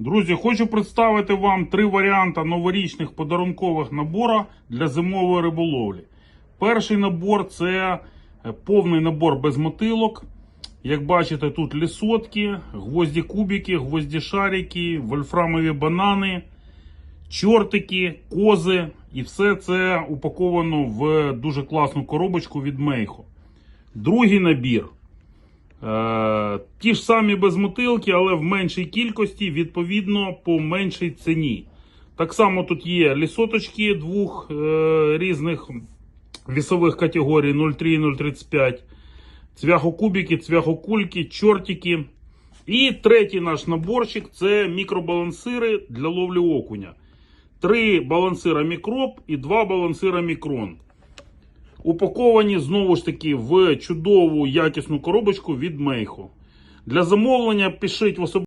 Друзі, хочу представити вам три варіанти новорічних подарункових наборів для зимової риболовлі. Перший набор це е, повний набор без мотилок. Як бачите, тут лісотки, гвозді кубики, гвозді шарики, вольфрамові банани, чортики, кози. І все це упаковано в дуже класну коробочку від Мейхо. Другий набір. Е, ті ж самі без мотилки, але в меншій кількості, відповідно, по меншій ціні. Так само тут є лісоточки двох е, різних вісових категорій 0,3 і 0,35, цвяхокубики, цвяхокульки, чортики. І третій наш наборчик це мікробалансири для ловлі окуня. Три балансира мікроб і два балансира мікрон. Упаковані знову ж таки в чудову якісну коробочку від Мейхо. Для замовлення пишіть в особисті